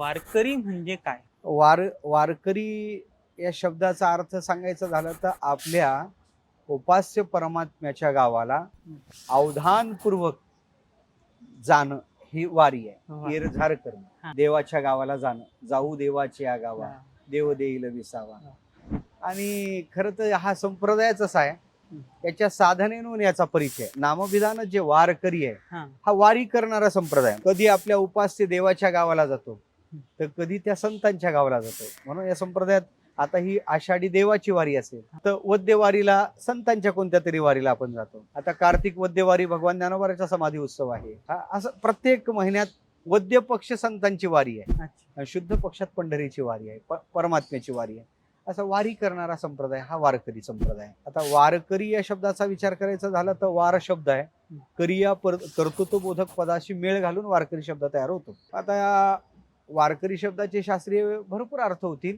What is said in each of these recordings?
वारकरी म्हणजे काय? वार वारकरी या शब्दाचा अर्थ सांगायचा झाला तर आपल्या उपास्य परमात्म्याच्या गावाला अवधानपूर्वक जाणं ही वारी आहे. एरझार हा. करणं. देवाच्या गावाला जाणं. जाऊ देवाच्या गावा. हा. देव देईल विसावा. आणि खरं तर हा संप्रदायच असा आहे याच्या साधनेनं याचा परिचय. नामविधान जे वारकरी आहे. हा वारी करणारा संप्रदाय. कधी आपल्या उपास्य देवाच्या गावाला जातो. तर कधी त्या संतांच्या गावाला जातो म्हणून या संप्रदायात आता ही आषाढी देवाची वारी असेल तर वद्यवारीला संतांच्या कोणत्या तरी वारीला आपण जातो. आता कार्तिक वद्यवारी भगवान ज्ञानोबाराचा समाधी उत्सव आहे. हा असं प्रत्येक महिन्यात वद्य पक्ष संतांची वारी आहे. शुद्ध पक्षात पंढरीची वारी आहे. परमात्म्याची वारी आहे. असा वारी करणारा संप्रदाय हा वारकरी संप्रदाय. आता वारकरी या शब्दाचा विचार करायचा झाला तर वार शब्द आहे. करिया पर कर्तृत्व बोधक पदाशी मेळ घालून वारकरी शब्द तयार होतो. आता वारकरी शब्दाचे शास्त्रीय भरपूर अर्थ होतील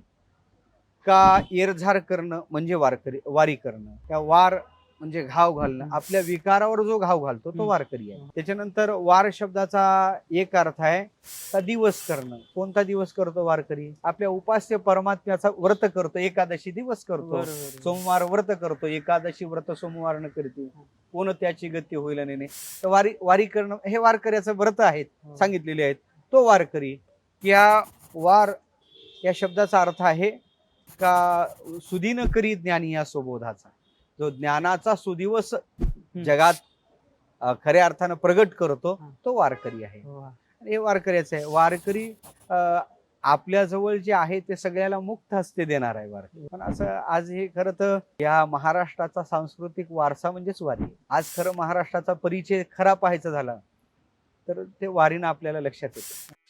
का एरझार करणं म्हणजे वारकरी वारी करणं त्या वार म्हणजे घाव घालणं. आपल्या विकारावर जो घाव घालतो तो. वारकरी आहे. त्याच्यानंतर वार शब्दाचा एक अर्थ आहे का दिवस करणं कोणता दिवस करतो वारकरी आपल्या उपास्य परमात्म्याचा व्रत करतो एकादशी दिवस करतो. सोमवार व्रत करतो एकादशी व्रत सोमवार न करते कोण त्याची गती होईल नेणे तर वारी वारी करणं हे वारकऱ्याचं व्रत आहेत हो. सांगितलेले आहेत तो वारकरी या वार या शब्दाचा अर्थ आहे का सुदीन करी ज्ञानी या स्वबोधाचा जो ज्ञानाचा सुदिवस जगात खऱ्या अर्थानं प्रगट करतो. तो वारकरी आहे हो. हे वारकऱ्याचं आहे वारकरी आपल्या जवळ जे आहे ते सगळ्याला मुक्त हस्ते देणार आहे वारकरी पण असं आज हे खरं तर या महाराष्ट्राचा सांस्कृतिक वारसा म्हणजेच वारी. आज खरं महाराष्ट्राचा परिचय खरा पाहायचा झाला तर ते वारीनं आपल्याला लक्षात येतं